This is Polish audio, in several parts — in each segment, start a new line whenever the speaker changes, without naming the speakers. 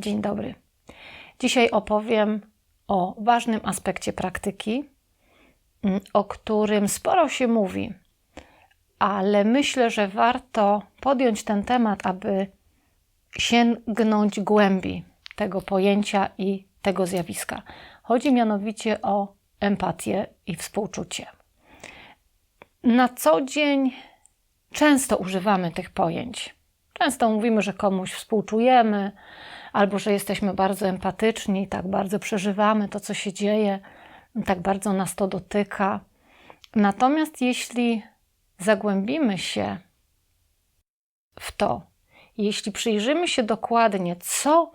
Dzień dobry. Dzisiaj opowiem o ważnym aspekcie praktyki, mm, o którym sporo się mówi, ale myślę, że warto podjąć ten temat, aby sięgnąć głębi tego pojęcia i tego zjawiska. Chodzi mianowicie o empatię i współczucie. Na co dzień często używamy tych pojęć. Często mówimy, że komuś współczujemy, albo że jesteśmy bardzo empatyczni, tak bardzo przeżywamy to, co się dzieje, tak bardzo nas to dotyka. Natomiast jeśli zagłębimy się w to, jeśli przyjrzymy się dokładnie, co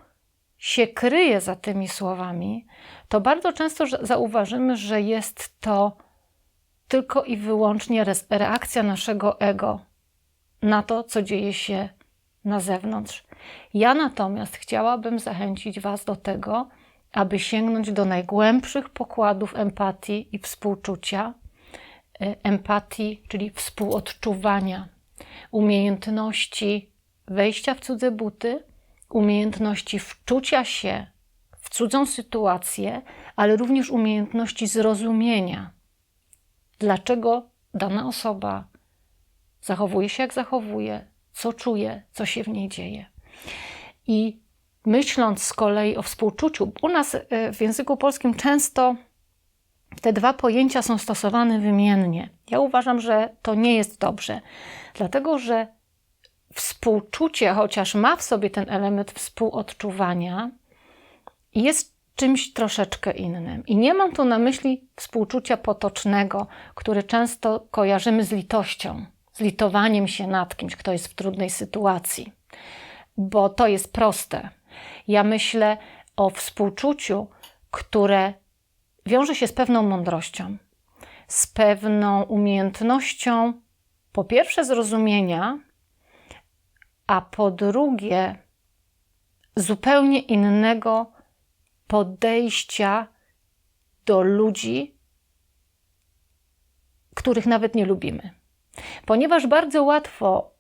się kryje za tymi słowami, to bardzo często zauważymy, że jest to tylko i wyłącznie reakcja naszego ego na to, co dzieje się na zewnątrz. Ja natomiast chciałabym zachęcić Was do tego, aby sięgnąć do najgłębszych pokładów empatii i współczucia. E, empatii, czyli współodczuwania, umiejętności wejścia w cudze buty, umiejętności wczucia się w cudzą sytuację, ale również umiejętności zrozumienia, dlaczego dana osoba zachowuje się jak zachowuje, co czuje, co się w niej dzieje. I myśląc z kolei o współczuciu, u nas e, w języku polskim często te dwa pojęcia są stosowane wymiennie. Ja uważam, że to nie jest dobrze, dlatego że współczucie, chociaż ma w sobie ten element współodczuwania, jest czymś troszeczkę innym. I nie mam tu na myśli współczucia potocznego, które często kojarzymy z litością, z litowaniem się nad kimś, kto jest w trudnej sytuacji, bo to jest proste. Ja myślę o współczuciu, które wiąże się z pewną mądrością, z pewną umiejętnością, po pierwsze, zrozumienia, a po drugie, zupełnie innego podejścia do ludzi, których nawet nie lubimy. Ponieważ bardzo łatwo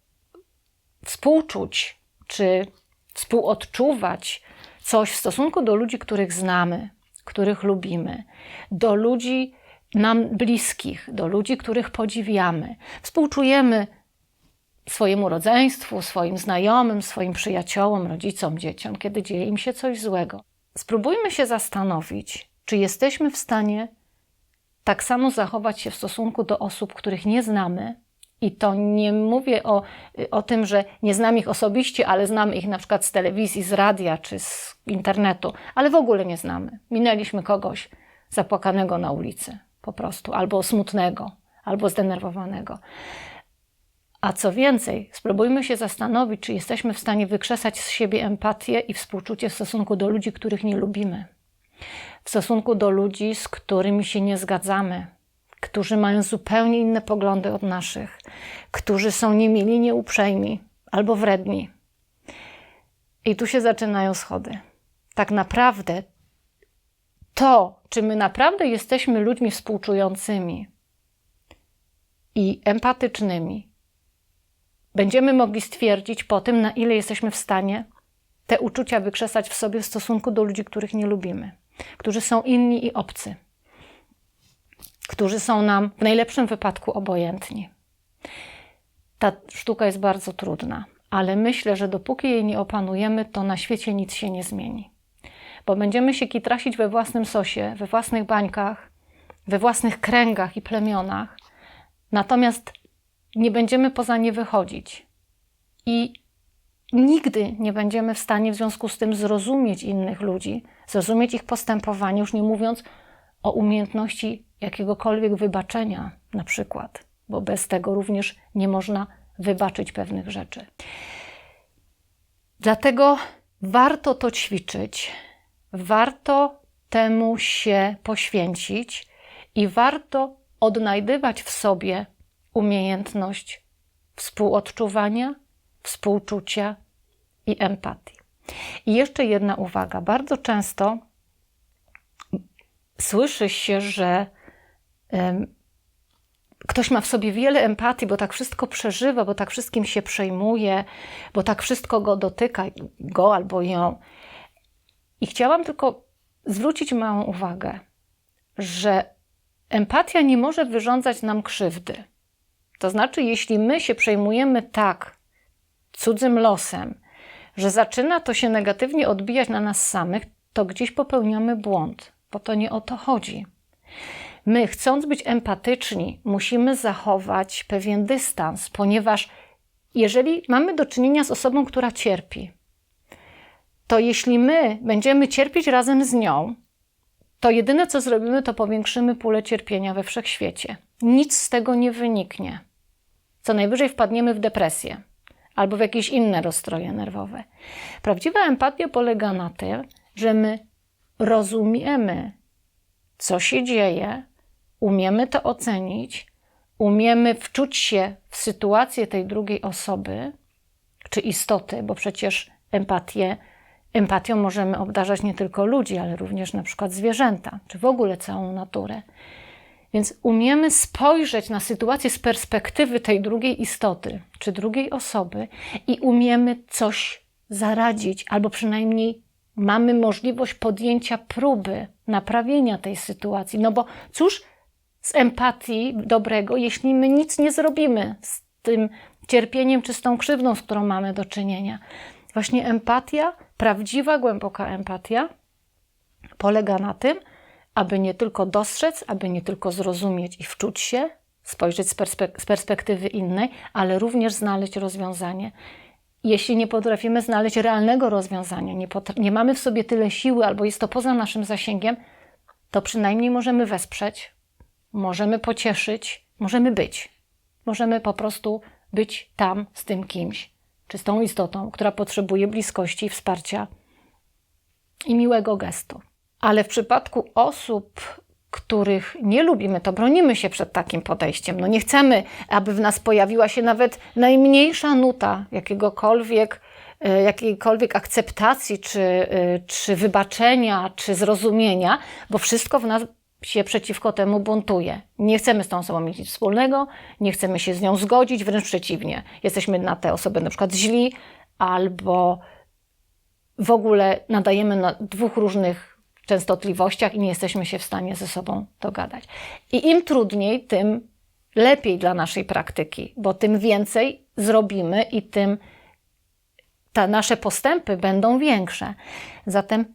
współczuć czy współodczuwać coś w stosunku do ludzi, których znamy, których lubimy, do ludzi nam bliskich, do ludzi, których podziwiamy. Współczujemy swojemu rodzeństwu, swoim znajomym, swoim przyjaciołom, rodzicom, dzieciom, kiedy dzieje im się coś złego. Spróbujmy się zastanowić, czy jesteśmy w stanie tak samo zachować się w stosunku do osób, których nie znamy. I to nie mówię o, o tym, że nie znam ich osobiście, ale znamy ich na przykład z telewizji, z radia czy z internetu, ale w ogóle nie znamy. Minęliśmy kogoś zapłakanego na ulicy po prostu, albo smutnego, albo zdenerwowanego. A co więcej, spróbujmy się zastanowić, czy jesteśmy w stanie wykrzesać z siebie empatię i współczucie w stosunku do ludzi, których nie lubimy, w stosunku do ludzi, z którymi się nie zgadzamy, którzy mają zupełnie inne poglądy od naszych, którzy są niemili, nieuprzejmi albo wredni. I tu się zaczynają schody. Tak naprawdę to, czy my naprawdę jesteśmy ludźmi współczującymi i empatycznymi, będziemy mogli stwierdzić po tym, na ile jesteśmy w stanie te uczucia wykrzesać w sobie w stosunku do ludzi, których nie lubimy, którzy są inni i obcy, którzy są nam w najlepszym wypadku obojętni. Ta sztuka jest bardzo trudna, ale myślę, że dopóki jej nie opanujemy, to na świecie nic się nie zmieni. Bo będziemy się kitrasić we własnym sosie, we własnych bańkach, we własnych kręgach i plemionach, natomiast nie będziemy poza nie wychodzić. I nigdy nie będziemy w stanie w związku z tym zrozumieć innych ludzi, zrozumieć ich postępowanie, już nie mówiąc o umiejętności jakiegokolwiek wybaczenia, na przykład, bo bez tego również nie można wybaczyć pewnych rzeczy. Dlatego warto to ćwiczyć, warto temu się poświęcić i warto odnajdywać w sobie umiejętność współodczuwania, współczucia i empatii. I jeszcze jedna uwaga. Bardzo często słyszy się, że ktoś ma w sobie wiele empatii, bo tak wszystko przeżywa, bo tak wszystkim się przejmuje, bo tak wszystko go dotyka, go albo ją. I chciałam tylko zwrócić małą uwagę, że empatia nie może wyrządzać nam krzywdy. To znaczy, jeśli my się przejmujemy tak cudzym losem, że zaczyna to się negatywnie odbijać na nas samych, to gdzieś popełniamy błąd, bo to nie o to chodzi. My, chcąc być empatyczni, musimy zachować pewien dystans, ponieważ jeżeli mamy do czynienia z osobą, która cierpi, to jeśli my będziemy cierpieć razem z nią, to jedyne co zrobimy, to powiększymy pulę cierpienia we wszechświecie. Nic z tego nie wyniknie. Co najwyżej wpadniemy w depresję albo w jakieś inne rozstroje nerwowe. Prawdziwa empatia polega na tym, że my rozumiemy, co się dzieje, umiemy to ocenić, umiemy wczuć się w sytuację tej drugiej osoby czy istoty, bo przecież empatię, empatią możemy obdarzać nie tylko ludzi, ale również na przykład zwierzęta, czy w ogóle całą naturę. Więc umiemy spojrzeć na sytuację z perspektywy tej drugiej istoty czy drugiej osoby i umiemy coś zaradzić, albo przynajmniej mamy możliwość podjęcia próby naprawienia tej sytuacji. No bo cóż z empatii dobrego, jeśli my nic nie zrobimy z tym cierpieniem czy z tą krzywdą, z którą mamy do czynienia? Właśnie empatia, prawdziwa, głęboka empatia, polega na tym, aby nie tylko dostrzec, aby nie tylko zrozumieć i wczuć się, spojrzeć z, perspek z perspektywy innej, ale również znaleźć rozwiązanie. Jeśli nie potrafimy znaleźć realnego rozwiązania, nie, nie mamy w sobie tyle siły, albo jest to poza naszym zasięgiem, to przynajmniej możemy wesprzeć, możemy pocieszyć, możemy być. Możemy po prostu być tam z tym kimś, czy z tą istotą, która potrzebuje bliskości, wsparcia i miłego gestu. Ale w przypadku osób, których nie lubimy, to bronimy się przed takim podejściem. No nie chcemy, aby w nas pojawiła się nawet najmniejsza nuta jakiegokolwiek, e, jakiejkolwiek akceptacji, czy, e, czy wybaczenia, czy zrozumienia, bo wszystko w nas się przeciwko temu buntuje. Nie chcemy z tą osobą mieć nic wspólnego, nie chcemy się z nią zgodzić, wręcz przeciwnie. Jesteśmy na tę osobę na przykład źli, albo w ogóle nadajemy na dwóch różnych częstotliwościach i nie jesteśmy się w stanie ze sobą dogadać. I im trudniej, tym lepiej dla naszej praktyki, bo tym więcej zrobimy i tym te nasze postępy będą większe. Zatem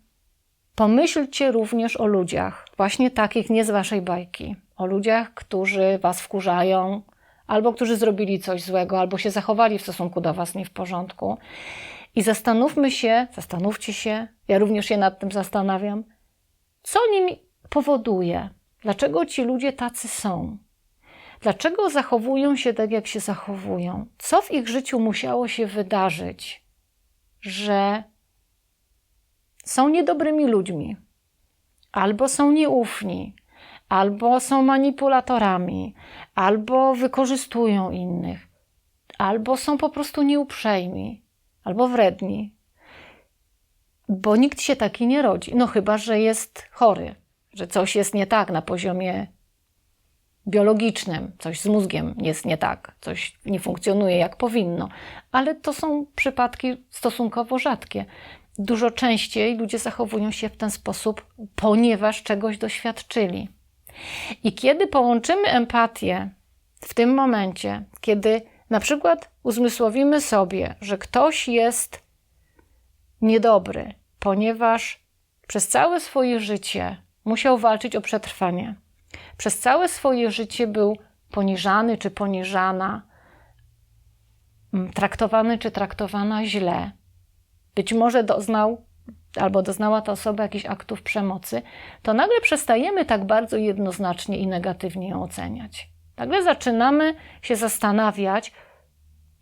pomyślcie również o ludziach, właśnie takich nie z waszej bajki, o ludziach, którzy was wkurzają, albo którzy zrobili coś złego, albo się zachowali w stosunku do was nie w porządku. I zastanówmy się, zastanówcie się, ja również się nad tym zastanawiam, co nim powoduje? Dlaczego ci ludzie tacy są? Dlaczego zachowują się tak, jak się zachowują? Co w ich życiu musiało się wydarzyć, że są niedobrymi ludźmi, albo są nieufni, albo są manipulatorami, albo wykorzystują innych, albo są po prostu nieuprzejmi, albo wredni, bo nikt się taki nie rodzi. No chyba, że jest chory, że coś jest nie tak na poziomie biologicznym, coś z mózgiem jest nie tak, coś nie funkcjonuje jak powinno. Ale to są przypadki stosunkowo rzadkie. Dużo częściej ludzie zachowują się w ten sposób, ponieważ czegoś doświadczyli. I kiedy połączymy empatię w tym momencie, kiedy na przykład uzmysłowimy sobie, że ktoś jest niedobry, ponieważ przez całe swoje życie musiał walczyć o przetrwanie. Przez całe swoje życie był poniżany czy poniżana, mm, traktowany czy traktowana źle. Być może doznał albo doznała ta osoba jakichś aktów przemocy, to nagle przestajemy tak bardzo jednoznacznie i negatywnie ją oceniać. Nagle zaczynamy się zastanawiać,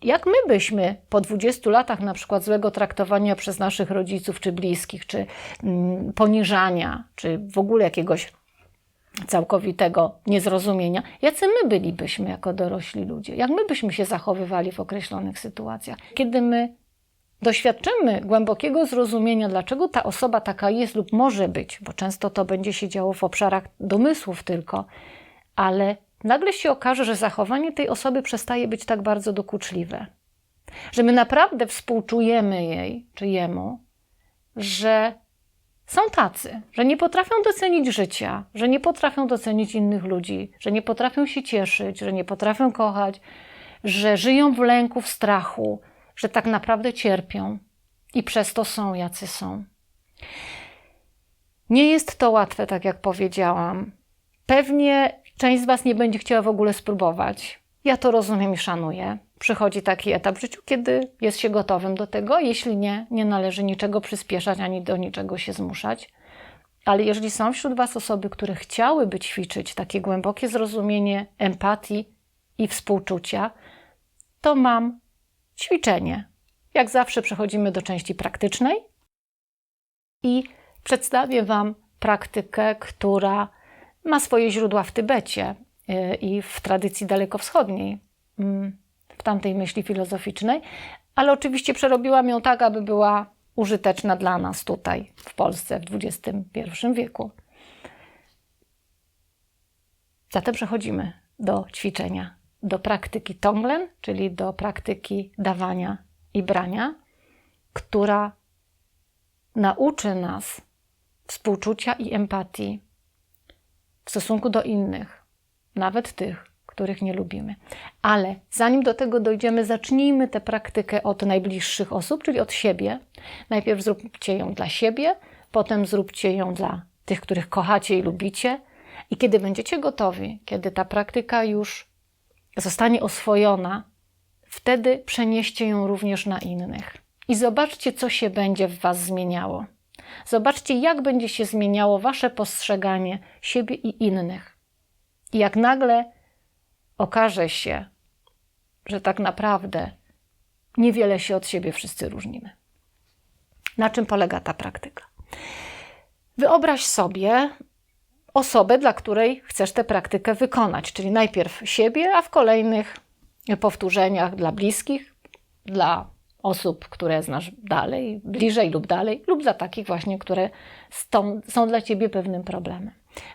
jak my byśmy po 20 latach na przykład złego traktowania przez naszych rodziców czy bliskich, czy mm, poniżania, czy w ogóle jakiegoś całkowitego niezrozumienia, jacy my bylibyśmy jako dorośli ludzie, jak my byśmy się zachowywali w określonych sytuacjach. Kiedy my doświadczymy głębokiego zrozumienia, dlaczego ta osoba taka jest lub może być, bo często to będzie się działo w obszarach domysłów tylko, ale nagle się okaże, że zachowanie tej osoby przestaje być tak bardzo dokuczliwe. Że my naprawdę współczujemy jej czy jemu, że Są tacy, że nie potrafią docenić życia, że nie potrafią docenić innych ludzi, że nie potrafią się cieszyć, że nie potrafią kochać, że żyją w lęku, w strachu, że tak naprawdę cierpią i przez to są jacy są. Nie jest to łatwe, tak jak powiedziałam. Pewnie część z Was nie będzie chciała w ogóle spróbować. Ja to rozumiem i szanuję. Przychodzi taki etap w życiu, kiedy jest się gotowym do tego. Jeśli nie, nie należy niczego przyspieszać ani do niczego się zmuszać. Ale jeżeli są wśród Was osoby, które chciałyby ćwiczyć takie głębokie zrozumienie empatii i współczucia, to mam ćwiczenie. Jak zawsze przechodzimy do części praktycznej i przedstawię Wam praktykę, która ma swoje źródła w Tybecie y, i w tradycji dalekowschodniej, mm, w tamtej myśli filozoficznej, ale oczywiście przerobiłam ją tak, aby była użyteczna dla nas tutaj w Polsce w XXI wieku. Zatem przechodzimy do ćwiczenia, do praktyki Tonglen, czyli do praktyki dawania i brania, która nauczy nas współczucia i empatii w stosunku do innych, nawet tych, których nie lubimy. Ale zanim do tego dojdziemy, zacznijmy tę praktykę od najbliższych osób, czyli od siebie. Najpierw zróbcie ją dla siebie, potem zróbcie ją dla tych, których kochacie i lubicie. I kiedy będziecie gotowi, kiedy ta praktyka już zostanie oswojona, wtedy przenieście ją również na innych. I zobaczcie, co się będzie w Was zmieniało. Zobaczcie, jak będzie się zmieniało Wasze postrzeganie siebie i innych. I jak nagle okaże się, że tak naprawdę niewiele się od siebie wszyscy różnimy. Na czym polega ta praktyka? Wyobraź sobie osobę, dla której chcesz tę praktykę wykonać, czyli najpierw siebie, a w kolejnych powtórzeniach dla bliskich, dla osób, które znasz dalej, bliżej lub dalej, lub dla takich właśnie, które są, dla ciebie pewnym problemem.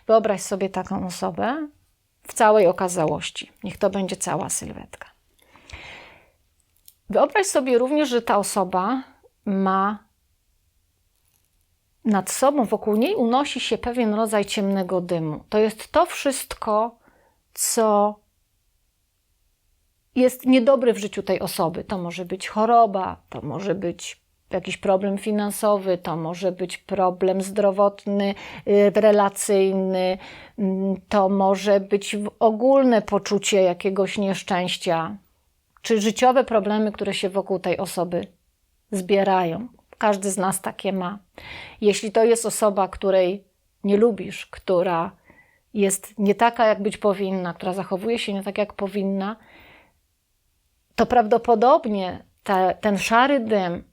Wyobraź sobie taką osobę w całej okazałości. Niech to będzie cała sylwetka. Wyobraź sobie również, że ta osoba ma nad sobą, wokół niej unosi się pewien rodzaj ciemnego dymu. To jest to wszystko, co jest niedobry w życiu tej osoby. To może być choroba, to może być jakiś problem finansowy, to może być problem zdrowotny, y, relacyjny, mm, to może być ogólne poczucie jakiegoś nieszczęścia, czy życiowe problemy, które się wokół tej osoby zbierają. Każdy z nas takie ma. Jeśli to jest osoba, której nie lubisz, która jest nie taka, jak być powinna, która zachowuje się nie tak, jak powinna, to prawdopodobnie te, ten szary dym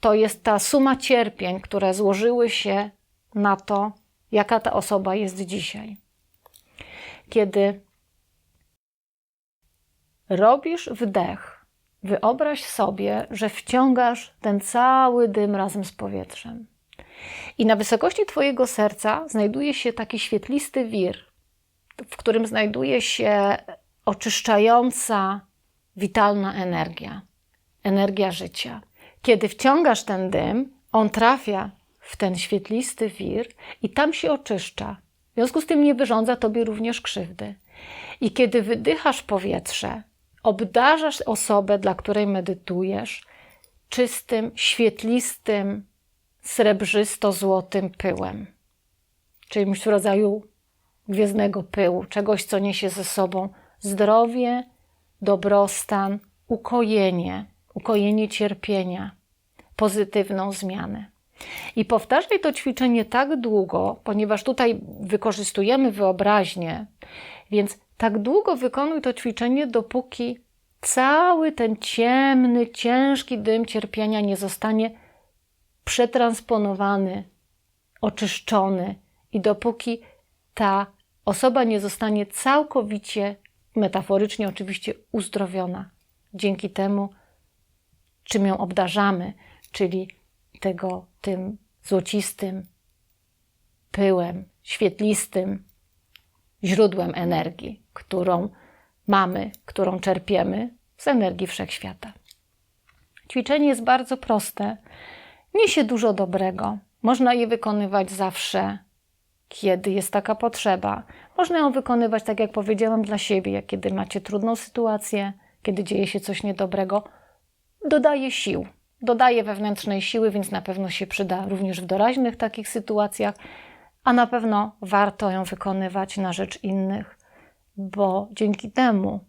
to jest ta suma cierpień, które złożyły się na to, jaka ta osoba jest dzisiaj. Kiedy robisz wdech, wyobraź sobie, że wciągasz ten cały dym razem z powietrzem. I na wysokości Twojego serca znajduje się taki świetlisty wir, w którym znajduje się oczyszczająca, witalna energia, energia życia. Kiedy wciągasz ten dym, on trafia w ten świetlisty wir i tam się oczyszcza. W związku z tym nie wyrządza tobie również krzywdy. I kiedy wydychasz powietrze, obdarzasz osobę, dla której medytujesz, czystym, świetlistym, srebrzysto-złotym pyłem, czymś w rodzaju gwiezdnego pyłu, czegoś, co niesie ze sobą zdrowie, dobrostan, ukojenie, ukojenie cierpienia, pozytywną zmianę. I powtarzaj to ćwiczenie tak długo, ponieważ tutaj wykorzystujemy wyobraźnię, więc tak długo wykonuj to ćwiczenie, dopóki cały ten ciemny, ciężki dym cierpienia nie zostanie przetransponowany, oczyszczony i dopóki ta osoba nie zostanie całkowicie, metaforycznie oczywiście, uzdrowiona. Dzięki temu, czym ją obdarzamy, czyli tego tym złocistym pyłem, świetlistym źródłem energii, którą mamy, którą czerpiemy z energii wszechświata. Ćwiczenie jest bardzo proste, niesie dużo dobrego. Można je wykonywać zawsze, kiedy jest taka potrzeba. Można ją wykonywać, tak jak powiedziałam, dla siebie, kiedy macie trudną sytuację, kiedy dzieje się coś niedobrego. Dodaje sił, dodaje wewnętrznej siły, więc na pewno się przyda również w doraźnych takich sytuacjach, a na pewno warto ją wykonywać na rzecz innych, bo dzięki temu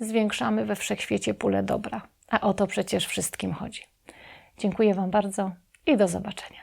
zwiększamy we wszechświecie pulę dobra. A o to przecież wszystkim chodzi. Dziękuję Wam bardzo i do zobaczenia.